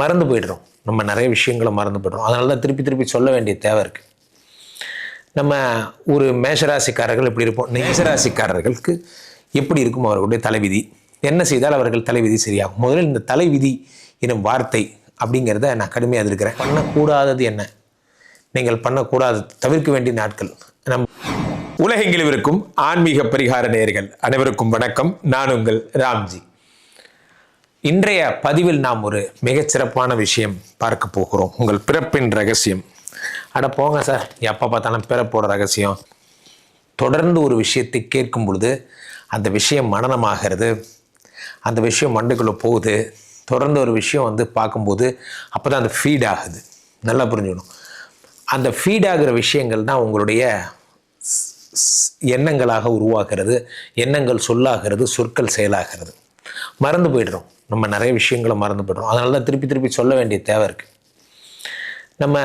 மறந்து போயிடுறோம். நம்ம நிறைய விஷயங்களை மறந்து போயிடுறோம். அதனால தான் திருப்பி திருப்பி சொல்ல வேண்டிய தேவை இருக்குது நம்ம ஒரு மேஷராசிக்காரர்கள் எப்படி இருப்போம்? மேஷராசிக்காரர்களுக்கு எப்படி இருக்கும் அவர்களுடைய தலைவிதி? என்ன செய்தால் அவர்கள் தலைவிதி சரியாகும்? முதலில் இந்த தலைவிதி எனும் வார்த்தை அப்படிங்கிறத நான் கடுமையாக இருக்கிறேன் பண்ணக்கூடாதது என்ன? நீங்கள் பண்ணக்கூடாது தவிர்க்க வேண்டிய நாட்கள். நம் உலகெங்கிலும் இருக்கும் ஆன்மீக பரிகார நேர்கள் அனைவருக்கும் வணக்கம். நான் உங்கள் ராம்ஜி. இன்றைய பதிவில் நாம் ஒரு மிகச்சிறப்பான விஷயம் பார்க்க போகிறோம். உங்கள் பிறப்பின் ரகசியம். அட போங்க சார். எப்போ பார்த்தாலும் பிறப்போட ரகசியம். தொடர்ந்து ஒரு விஷயத்தை கேட்கும் பொழுது அந்த விஷயம் மனநமாகிறது. அந்த விஷயம் மண்டுக்குள்ளே போகுது. தொடர்ந்து ஒரு விஷயம் வந்து பார்க்கும்போது அப்போ தான் அந்த ஃபீட் ஆகுது. நல்லா புரிஞ்சுக்கணும். அந்த ஃபீட் ஆகிற விஷயங்கள் தான் உங்களுடைய எண்ணங்களாக உருவாகிறது. எண்ணங்கள் சொல்லாகிறது சொற்கள் செயலாகிறது. மறந்து போயிடுறோம். நம்ம நிறைய விஷயங்களை மறந்து போயிடுறோம். அதனால தான் திருப்பி திருப்பி சொல்ல வேண்டிய தேவை இருக்குது நம்ம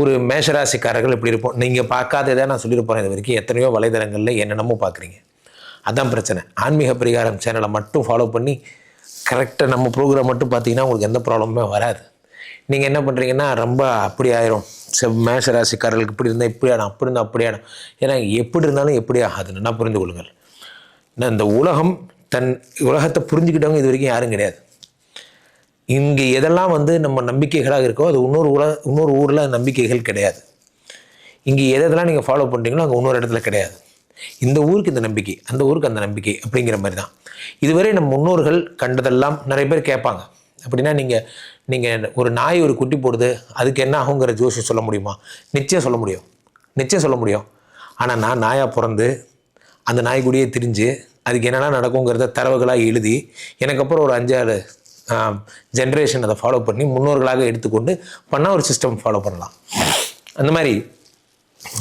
ஒரு மேஷராசிக்காரர்கள் இப்படி இருப்போம். நீங்கள் பார்க்காததை நான் சொல்லிட்டு இது வரைக்கும். எத்தனையோ வலைதளங்களில் என்னென்னமோ பார்க்குறீங்க. அதான் பிரச்சனை. ஆன்மீக பரிகாரம் சேனலை மட்டும் ஃபாலோ பண்ணி கரெக்டாக நம்ம ப்ரோக்ராம் மட்டும் பார்த்தீங்கன்னா உங்களுக்கு எந்த ப்ராப்ளமுமே வராது. நீங்கள் என்ன பண்ணுறீங்கன்னா ரொம்ப அப்படி ஆயிரும். செவ் மேஷராசிக்காரர்களுக்கு இப்படி இருந்தால் இப்படி ஆடும் அப்படி இருந்தால் அப்படி ஆடும் ஏன்னா எப்படி இருந்தாலும் எப்படி ஆகாதுன்னு நான் புரிந்து கொள்ளுங்கள். நான் இந்த உலகம் தன் உலகத்தை புரிஞ்சுக்கிட்டவங்க இது வரைக்கும் யாரும் கிடையாது. இங்கே எதெல்லாம் வந்து நம்ம நம்பிக்கைகளாக இருக்கோ அது இன்னொரு உல இன்னொரு ஊரில் நம்பிக்கைகள் கிடையாது. இங்கே எதெல்லாம் நீங்கள் ஃபாலோ பண்ணுறீங்களோ அங்கே இன்னொரு இடத்துல கிடையாது. இந்த ஊருக்கு இந்த நம்பிக்கை அந்த ஊருக்கு அந்த நம்பிக்கை அப்படிங்கிற மாதிரி தான் இதுவரை நம்ம முன்னோர்கள் கண்டதெல்லாம் நிறைய பேர் கேட்பாங்க. அப்படின்னா நீங்கள் நீங்கள் ஒரு நாய் ஒரு குட்டி போடுது அதுக்கு என்ன ஆகுங்கிற ஜோஷம் சொல்ல முடியுமா? நிச்சயம் சொல்ல முடியும். நிச்சயம் சொல்ல முடியும். ஆனால் நான் நாயாக பிறந்து அந்த நாய்க்குடியே திரிஞ்சு அதுக்கு என்னென்ன நடக்குங்கிறத தரவுகளாக எழுதி எனக்கு அப்புறம் ஒரு அஞ்சாறு ஜென்ரேஷன் அதை ஃபாலோ பண்ணி முன்னோர்களாக எடுத்துக்கொண்டு பண்ணால் ஒரு சிஸ்டம் ஃபாலோ பண்ணலாம். அந்த மாதிரி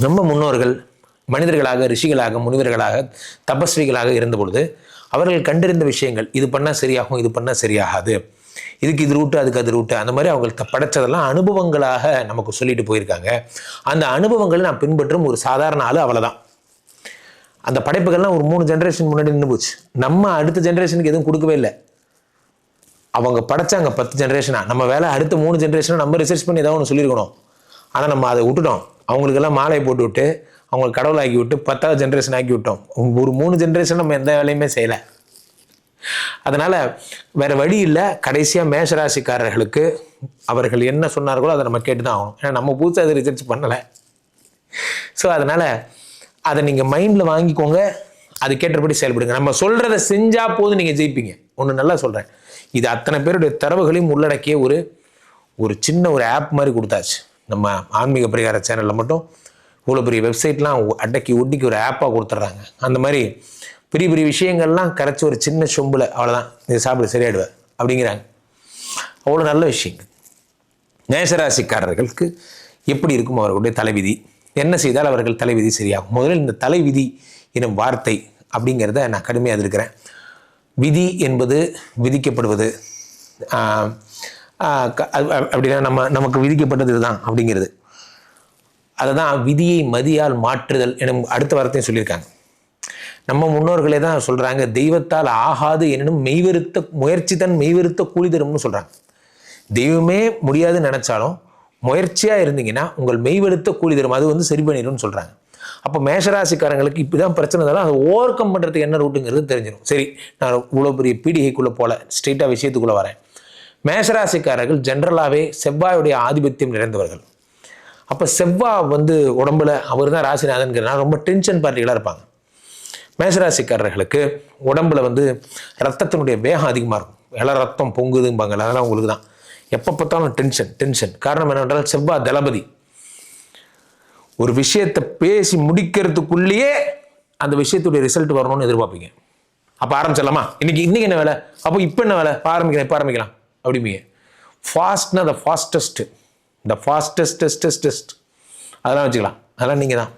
நம்ம முன்னோர்கள் மனிதர்களாக ரிஷிகளாக முனிவர்களாக தபஸ்விகளாக இருந்த பொழுது அவர்கள் கண்டறிந்த விஷயங்கள் இது பண்ணால் சரியாகும் இது பண்ணால் சரியாகாது இதுக்கு இது ரூட்டு அதுக்கு அது ரூட்டு அந்த மாதிரி அவங்க படைச்சதெல்லாம் அனுபவங்களாக நமக்கு சொல்லிட்டு போயிருக்காங்க. அந்த அனுபவங்களை நான் பின்பற்றும் ஒரு சாதாரண ஆள் அவ்வளோதான் அந்த படைப்புகள்லாம் ஒரு மூணு ஜென்ரேஷன் முன்னாடி நின்று போச்சு. நம்ம அடுத்த ஜென்ரேஷனுக்கு எதுவும் கொடுக்கவே இல்லை. அவங்க படைச்சாங்க பத்து ஜென்ரேஷனாக நம்ம வேலை அடுத்த மூணு ஜென்ரேஷனாக நம்ம ரிசர்ச் பண்ணி ஏதாவது ஒன்று சொல்லியிருக்கணும். ஆனால் நம்ம அதை விட்டுட்டோம். அவங்களுக்கெல்லாம் மாலை போட்டு விட்டு அவங்களை கடவுள் ஆக்கி விட்டு பத்தாவது ஜென்ரேஷன் ஆக்கி விட்டோம். ஒரு மூணு ஜென்ரேஷன் நம்ம எந்த வேலையுமே செய்யலை. அதனால் வேறு வழி இல்லை. கடைசியாக மேஷராசிக்காரர்களுக்கு அவர்கள் என்ன சொன்னார்களோ அதை நம்ம கேட்டு தான் ஆகணும். ஏன்னா நம்ம புதுசாக அதை ரிசர்ச் பண்ணலை. ஸோ அதனால் அதை நீங்கள் மைண்டில் வாங்கிக்கோங்க அது கேட்டபடி செயல்படுங்க. நம்ம சொல்கிறத செஞ்சால் போதும் நீங்கள் ஜெயிப்பீங்க. ஒன்று நல்லா சொல்கிறேன் இது அத்தனை பேருடைய தரவுகளையும் உள்ளடக்கிய ஒரு ஒரு சின்ன ஒரு ஆப் மாதிரி கொடுத்தாச்சு. நம்ம ஆன்மீக பரிகார சேனலில் மட்டும். இவ்வளோ பெரிய வெப்சைட்லாம் அடக்கி ஒட்டிக்கு ஒரு ஆப்பாக கொடுத்துட்றாங்க. அந்த மாதிரி பெரிய பெரிய விஷயங்கள்லாம் கரைச்சி ஒரு சின்ன சொம்பில் அவ்வளோதான் இது சாப்பிட சரியாயிடுவேன் அப்படிங்கிறாங்க. அவ்வளோ நல்ல விஷயங்கள். மேஷராசிக்காரர்களுக்கு எப்படி இருக்கும் அவர்களுடைய தலைவிதி. என்ன செய்தால் அவர்கள் தலைவிதி சரியாகும்? முதலில் இந்த தலைவிதி எனும் வார்த்தை அப்படிங்கிறத நான் கடுமையாக இருக்கிறேன் விதி என்பது விதிக்கப்படுவது. க- அப்படின்னா நம்ம நமக்கு விதிக்கப்பட்டது இதுதான் அப்படிங்கிறது. அதை தான் விதியை மதியால் மாற்றுதல் எனும் அடுத்த வார்த்தையும் சொல்லியிருக்காங்க. நம்ம முன்னோர்களே தான் சொல்கிறாங்க தெய்வத்தால் ஆகாது எனினும் மெய்வெறுத்த முயற்சி தன் மெய்வெறுத்த கூலி தரும்னு சொல்கிறாங்க தெய்வமே முடியாதுன்னு நினச்சாலும் முயற்சியாக இருந்தீங்கன்னா உங்கள் மெய்வெடுத்த கூலி தரும். அது வந்து சரி பண்ணிடும்னு சொல்கிறாங்க அப்போ மேஷராசிக்காரங்களுக்கு இப்படி தான் பிரச்சனை இருந்தாலும் அதை ஓவர் கம் பண்ணுறதுக்கு என்ன ரூட்டுங்கிறது தெரிஞ்சிடும். சரி நான் இவ்வளோ பெரிய பீடிகைக்குள்ளே போல ஸ்ட்ரெயிட்டாக விஷயத்துக்குள்ளே வரேன். மேஷராசிக்காரர்கள் ஜென்ரலாகவே செவ்வாயுடைய ஆதிபத்தியம் நிறைந்தவர்கள். அப்போ செவ்வாய் வந்து உடம்புல அவர் தான் ராசிநாதன்கிறனால ரொம்ப டென்ஷன் பார்ட்டிகளாக இருப்பாங்க. மேசராசிக்காரர்களுக்கு உடம்புல வந்து ரத்தத்தினுடைய வேகம் அதிகமாக இருக்கும். இள ரத்தம் பொங்குதும்பாங்க. அதெல்லாம் உங்களுக்கு தான் எப்போ பார்த்தாலும் டென்ஷன் டென்ஷன் காரணம் என்னவென்றால் செவ்வாய் தளபதி. ஒரு விஷயத்தை பேசி முடிக்கிறதுக்குள்ளேயே அந்த விஷயத்துடைய ரிசல்ட் வரணும்னு எதிர்பார்ப்பீங்க. அப்போ ஆரம்பிச்சிடலாமா? இன்னைக்கு இன்றைக்கி என்ன வேலை? அப்போ இப்போ என்ன வேலை? இப்போ ஆரம்பிக்கலாம் இப்போ ஆரம்பிக்கலாம். அப்படிம்பீங்க. ஃபாஸ்ட்னா the fastest the fastest test test அதெல்லாம் வச்சுக்கலாம். அதெல்லாம் நீங்கள் தான்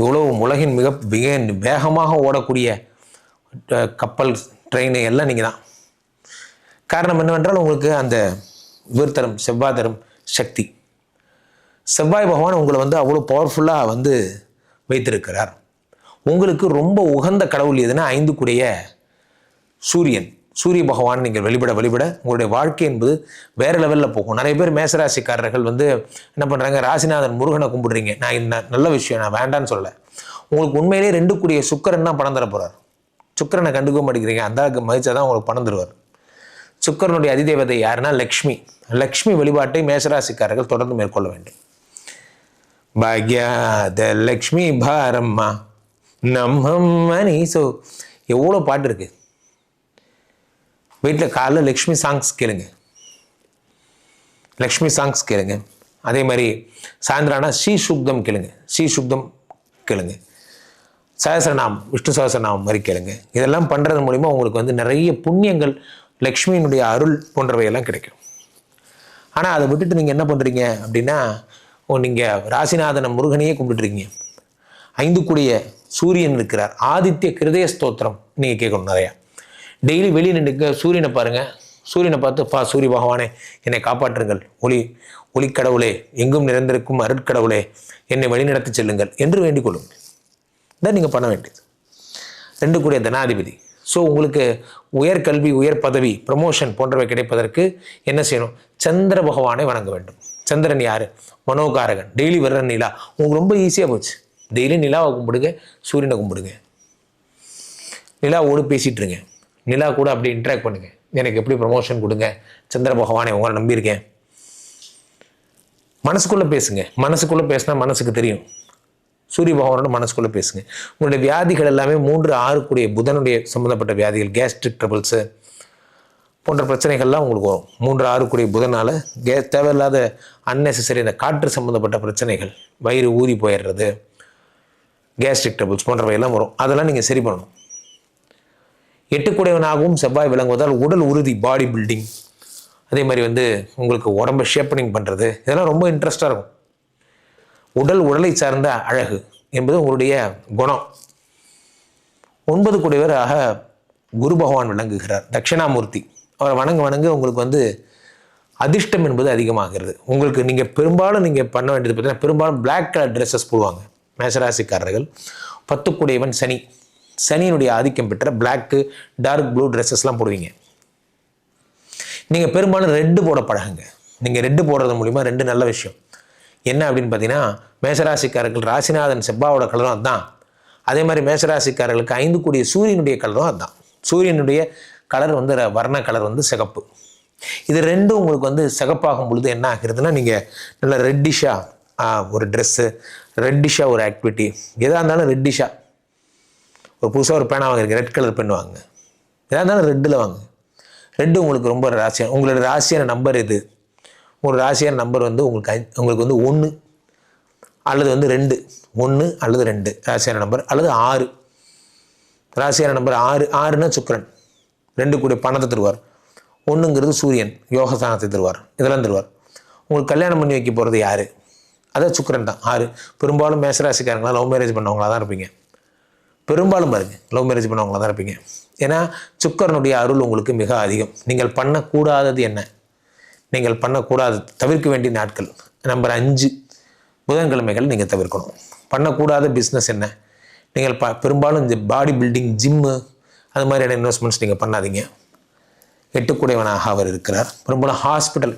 இவ்வளோ உலகின் மிக மிக வேகமாக ஓடக்கூடிய கப்பல் ட்ரெயின் எல்லாம் நீங்கள் தான் காரணம் என்னவென்றால் உங்களுக்கு அந்த இவர் செவ்வாதரம் சக்தி. செவ்வாய் பகவான் உங்களை வந்து அவ்வளோ பவர்ஃபுல்லாக வந்து வைத்திருக்கிறார். உங்களுக்கு ரொம்ப உகந்த கடவுள் எதுனா ஐந்துக்குடைய சூரியன். சூரிய பகவான் நீங்கள் வெளிப்பட வழிபட உங்களுடைய வாழ்க்கை என்பது வேற லெவலில் போகும். நிறைய பேர் மேசராசிக்காரர்கள் வந்து என்ன பண்ணுறாங்க ராசிநாதன் முருகனை கும்பிடுறீங்க. நான் இந்த நல்ல விஷயம் நான் வேண்டான்னு சொல்லலை. உங்களுக்கு உண்மையிலேயே ரெண்டு கூடிய சுக்கரன் தான் பணம் தர போகிறார் சுக்கரனை கண்டுக்க மாட்டேங்கிறீங்க. அந்த ஆளுக்கு மதிச்சா தான் உங்களுக்கு பணம் தருவார். சுக்கரனுடைய அதிதேவதை யாருன்னா லக்ஷ்மி. லக்ஷ்மி வழிபாட்டை மேசராசிக்காரர்கள் தொடர்ந்து மேற்கொள்ள வேண்டும். பாக்யாத லக்ஷ்மி பாரம்மா நம்மனி ஸோ எவ்வளோ பாட்டு இருக்கு? வீட்டில் காலைல லக்ஷ்மி சாங்ஸ் கேளுங்க. லக்ஷ்மி சாங்ஸ் கேளுங்க. அதே மாதிரி சாயந்தரானா ஸ்ரீ சுக்தம் கேளுங்க. ஸ்ரீ சுக்தம் கேளுங்க. சகசரநாமம் விஷ்ணு சகசரநாமம் மாதிரி கேளுங்க. இதெல்லாம் பண்ணுறது மூலிமா உங்களுக்கு வந்து நிறைய புண்ணியங்கள் லக்ஷ்மியினுடைய அருள் போன்றவையெல்லாம் கிடைக்கும். ஆனால் அதை விட்டுட்டு நீங்கள் என்ன பண்ணுறீங்க அப்படின்னா ஓ நீங்கள் ராசிநாதன முருகனையே கும்பிட்டுருக்கீங்க. ஐந்து கூடிய சூரியன் இருக்கிறார். ஆதித்ய கிருதய ஸ்தோத்திரம் நீங்கள் கேட்கணும் நிறையா. டெய்லி வெளியே நின்று சூரியனை பாருங்கள் சூரியனை பார்த்து பா சூரிய பகவானே என்னை காப்பாற்றுங்கள். ஒளி ஒளிக்கடவுளே எங்கும் நிறைந்திருக்கும் அருட்கடவுளே என்னை வழிநடத்தி செல்லுங்கள் என்று வேண்டிக் கொள்ளுங்கள். இதான் நீங்கள் பண்ண வேண்டியது. ரெண்டு கூடிய தனாதிபதி. ஸோ உங்களுக்கு உயர்கல்வி உயர் பதவி ப்ரமோஷன் போன்றவை கிடைப்பதற்கு என்ன செய்யணும்? சந்திர பகவானை வணங்க வேண்டும். சந்திரன் யார்? மனோகாரகன். டெய்லி வர்ற நிலா. உங்களுக்கு ரொம்ப ஈஸியாக போச்சு. டெய்லி நிலாவை கும்பிடுங்க சூரியனை கும்பிடுங்க. நிலாவோடு ஓடு பேசிகிட்ருங்க நிலா கூட அப்படி இன்ட்ராக்ட் பண்ணுங்கள் எனக்கு எப்படி ப்ரமோஷன் கொடுங்க? சந்திர பகவானை உங்களை நம்பியிருக்கேன். மனசுக்குள்ளே பேசுங்க. மனசுக்குள்ளே பேசினா மனசுக்கு தெரியும். சூரிய பகவானோட மனசுக்குள்ளே பேசுங்க. உங்களுடைய வியாதிகள் எல்லாமே மூன்று ஆறுக்குரிய புதனுடைய சம்மந்தப்பட்ட வியாதிகள் கேஸ்ட்ரிக் ட்ரபிள்ஸு போன்ற பிரச்சனைகள்லாம் உங்களுக்கு வரும். மூன்று ஆறுக்குரிய புதனால் கே தேவையில்லாத அன்னெசரி இந்த காற்று சம்மந்தப்பட்ட பிரச்சனைகள் வயிறு ஊதி போயிடுறது கேஸ்ட்ரிக் ட்ரபிள்ஸ் போன்றவையெல்லாம் வரும். அதெல்லாம் நீங்கள் சரி பண்ணணும். எட்டுக்குடையவனாகவும் செவ்வாய் விளங்குவதால் உடல் உறுதி பாடி பில்டிங் அதே மாதிரி வந்து உங்களுக்கு உடம்பை ஷேப்பனிங் பண்ணுறது இதெல்லாம் ரொம்ப இன்ட்ரெஸ்டாக இருக்கும். உடல் உடலை சார்ந்த அழகு என்பது உங்களுடைய குணம். ஒன்பது குடைவராக குரு பகவான் விளங்குகிறார் தட்சிணாமூர்த்தி. அவரை வணங்க வணங்க உங்களுக்கு வந்து அதிர்ஷ்டம் என்பது அதிகமாகிறது. உங்களுக்கு நீங்கள் பெரும்பாலும் நீங்கள் பண்ண வேண்டியது பார்த்தீங்கன்னா பெரும்பாலும் பிளாக் கலர் ட்ரெஸ்ஸஸ் போடுவாங்க மேசராசிக்காரர்கள். பத்துக்குடையவன் சனி. சனியினுடைய ஆதிக்கம் பெற்ற பிளாக்கு டார்க் ப்ளூ ட்ரெஸ்ஸஸ்லாம் போடுவீங்க. நீங்கள் பெரும்பாலும் ரெட்டு போட பழகுங்க. நீங்கள் ரெட்டு போடுறது மூலிமா ரெண்டு நல்ல விஷயம். என்ன அப்படின்னு பார்த்தீங்கன்னா மேசராசிக்காரர்கள் ராசிநாதன் செவ்வாவோட கலரும் அதுதான் அதே மாதிரி மேசராசிக்காரர்களுக்கு ஐந்து கூடிய சூரியனுடைய கலரும் அதுதான் சூரியனுடைய கலர் வந்து ர- வர்ண கலர் வந்து சிகப்பு. இது ரெண்டும் உங்களுக்கு வந்து சிகப்பாகும் பொழுது என்ன ஆகுறதுன்னா நீங்கள் நல்ல ரெட்டிஷாக ஒரு ட்ரெஸ்ஸு ரெட்டிஷாக ஒரு ஆக்டிவிட்டி எதாக இருந்தாலும் ரெட்டிஷாக ஒரு புதுசாக ஒரு பேனா வாங்கிருக்கு ரெட் கலர் பென் வாங்க எதாக இருந்தாலும் ரெட்டில் வாங்க ரெட்டு உங்களுக்கு ரொம்ப ராசியான உங்களோட ராசியான நம்பர் இது ஒரு ராசியான நம்பர் வந்து உங்களுக்கு உங்களுக்கு வந்து ஒன்று அல்லது வந்து ரெண்டு. ஒன்று அல்லது ரெண்டு. ராசியான நம்பர் அல்லது ஆறு. ராசியான நம்பர் ஆறு ஆறுனா சுக்கரன். ரெண்டு கூடிய பணத்தை தருவார். ஒன்றுங்கிறது சூரியன். யோகஸ்தானத்தை தருவார். இதெல்லாம் தருவார். உங்களுக்கு கல்யாணம் பண்ணி வைக்க போகிறது யார்? அதான் சுக்கரன் தான். ஆறு. பெரும்பாலும் மேசராசிக்காரங்களாம் லவ் மேரேஜ் பண்ணவங்களா தான் இருப்பீங்க. பெரும்பாலும் பாருங்க. லவ் மேரேஜ் பண்ணவங்களா தான் இருப்பீங்க. ஏன்னா சுக்கரனுடைய அருள் உங்களுக்கு மிக அதிகம். நீங்கள் பண்ணக்கூடாதது என்ன? நீங்கள் பண்ணக்கூடாது தவிர்க்க வேண்டிய நாட்கள். நம்பர் அஞ்சு புதன்கிழமைகள் நீங்கள் தவிர்க்கணும். பண்ணக்கூடாத பிஸ்னஸ் என்ன? நீங்கள் ப பெரும்பாலும் இந்த பாடி பில்டிங் ஜிம்மு அது மாதிரியான இன்வெஸ்ட்மெண்ட்ஸ் நீங்கள் பண்ணாதீங்க. எட்டுக்குடையவனாக அவர் இருக்கிறார். பெரும்பாலும் ஹாஸ்பிட்டல்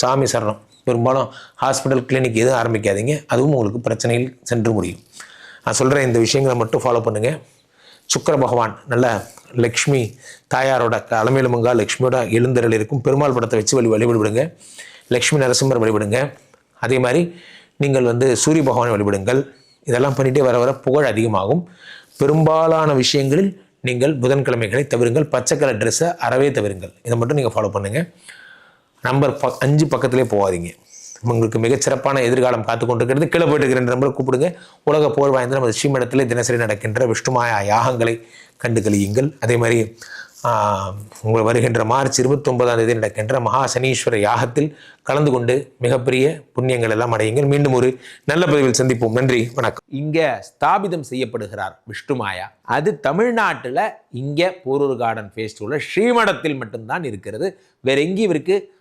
சாமி சரணம். பெரும்பாலும் ஹாஸ்பிட்டல் கிளினிக் எதுவும் ஆரம்பிக்காதீங்க. அதுவும் உங்களுக்கு பிரச்சனையில் சென்று முடியும். நான் சொல்கிற இந்த விஷயங்களை மட்டும் ஃபாலோ பண்ணுங்கள் சுக்கர பகவான் நல்ல லக்ஷ்மி தாயாரோட அலமேலுமங்கா லக்ஷ்மியோட எழுந்தரல் இருக்கும். பெருமாள் படத்தை வச்சு வழி வழிபடுங்க. லக்ஷ்மி நரசிம்மர் வழிபடுங்க. அதே மாதிரி நீங்கள் வந்து சூரிய பகவானை வழிபடுங்கள். இதெல்லாம் பண்ணிகிட்டே வர வர புகழ் அதிகமாகும். பெரும்பாலான விஷயங்களில் நீங்கள் புதன்கிழமைகளை தவிருங்கள். பச்சை கலர் ட்ரெஸ்ஸை அறவே தவிருங்கள். இதை மட்டும் நீங்கள் ஃபாலோ பண்ணுங்கள் நம்பர் ப அஞ்சு பக்கத்துலேயே போகாதீங்க. உங்களுக்கு மிகச்சிறப்பான எதிர்காலம் காத்து கொண்டிருக்கிறது கீழே போயிட்டு இருக்கிற நம்பரை கூப்பிடுங்க. உலக போர் வாய்ந்த நமது ஸ்ரீமடத்தில் தினசரி நடக்கின்ற விஷ்ணுமாயா யாகங்களை கண்டுகளியுங்கள் அதே மாதிரி உங்கள் வருகின்ற மார்ச் இருபத்தொன்பதாம் தேதி நடக்கின்ற மகா சனீஸ்வர யாகத்தில் கலந்து கொண்டு மிகப்பெரிய புண்ணியங்கள் எல்லாம் அடையுங்கள். மீண்டும் ஒரு நல்ல பதிவில் சந்திப்போம். நன்றி வணக்கம். இங்கே ஸ்தாபிதம் செய்யப்படுகிறார் விஷ்ணுமாயா. அது தமிழ்நாட்டில் இங்கே போரூர் கார்டன் ஃபேஸ்டிவலில் ஸ்ரீமடத்தில் மட்டும்தான் இருக்கிறது. வேற எங்கேயும் இவருக்கு